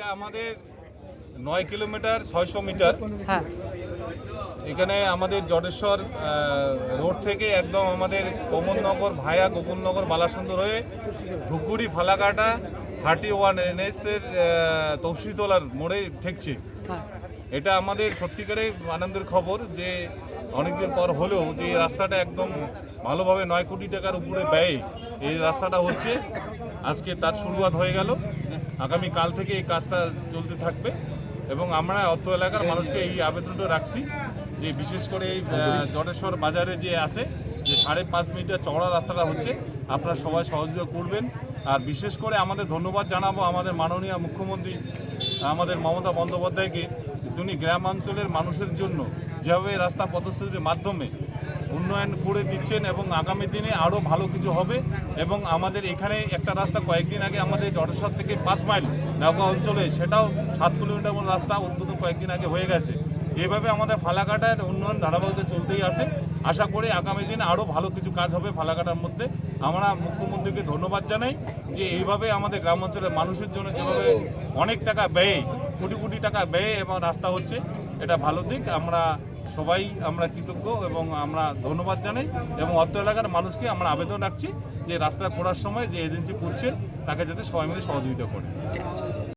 এটা আমাদের নয় কিলোমিটার ছয়শো মিটার। হ্যাঁ। এখানে আমাদের জটেশ্বর রোড থেকে একদম আমাদের কোমলনগর ভায়া গোকুলনগর বালাসুন্দর হয়ে ধুপগুড়ি ফালাকাটা থার্টি ওয়ান এনএসের তফসিতলার মোড়ে ঠেকছে। হ্যাঁ। এটা আমাদের সত্যিকারে আনন্দের খবর যে অনেকদিন পর হলেও যে রাস্তাটা একদম ভালোভাবে নয় কোটি টাকার উপরে ব্যয়ে এই রাস্তাটা হচ্ছে। আজকে তার শুরুয়াত হয়ে গেল। আগামী কাল থেকে এই কাজটা চলতে থাকবে এবং আমরা অত্র এলাকার মানুষকে এই আবেদনটা রাখছি যে বিশেষ করে এই জটেশ্বর বাজারে যে আছে, যে সাড়ে পাঁচ মিটার চওড়া রাস্তাটা হচ্ছে, আপনারা সবাই সহযোগিতা করবেন। আর বিশেষ করে আমাদের ধন্যবাদ জানাব আমাদের মাননীয় মুখ্যমন্ত্রী, আমাদের মমতা বন্দ্যোপাধ্যায়কে তিনি গ্রাম অঞ্চলের মানুষের জন্য যেভাবে রাস্তা পথশ্রীর মাধ্যমে উন্নয়ন করে দিচ্ছেন এবং আগামী দিনে আরও ভালো কিছু হবে এবং আমাদের এখানে একটা রাস্তা কয়েকদিন আগে আমাদের জটেশ্বর থেকে পাঁচ মাইল নৌকা অঞ্চলে, সেটাও সাত কিলোমিটার মতো রাস্তা অন্তত কয়েকদিন আগে হয়ে গেছে। এইভাবে আমাদের ফালাকাটার উন্নয়ন ধারাবাহিকতা চলতেই আছে। আশা করি আগামী দিনে আরও ভালো কিছু কাজ হবে ফালাকাটার মধ্যে। আমরা মুখ্যমন্ত্রীকে ধন্যবাদ জানাই যে এইভাবে আমাদের গ্রাম অঞ্চলের মানুষের জন্য যেভাবে অনেক টাকা ব্যয়ে, কোটি কোটি টাকা ব্যয়ে এবং রাস্তা হচ্ছে, এটা ভালো দিক। আমরা সবাই আমরা কৃতজ্ঞ এবং আমরা ধন্যবাদ জানাই এবং অত্র এলাকার মানুষকে আমরা আবেদন রাখছি যে রাস্তা করার সময় যে এজেন্সি করছেন তাকে যাতে সবাই মিলে সহযোগিতা করে।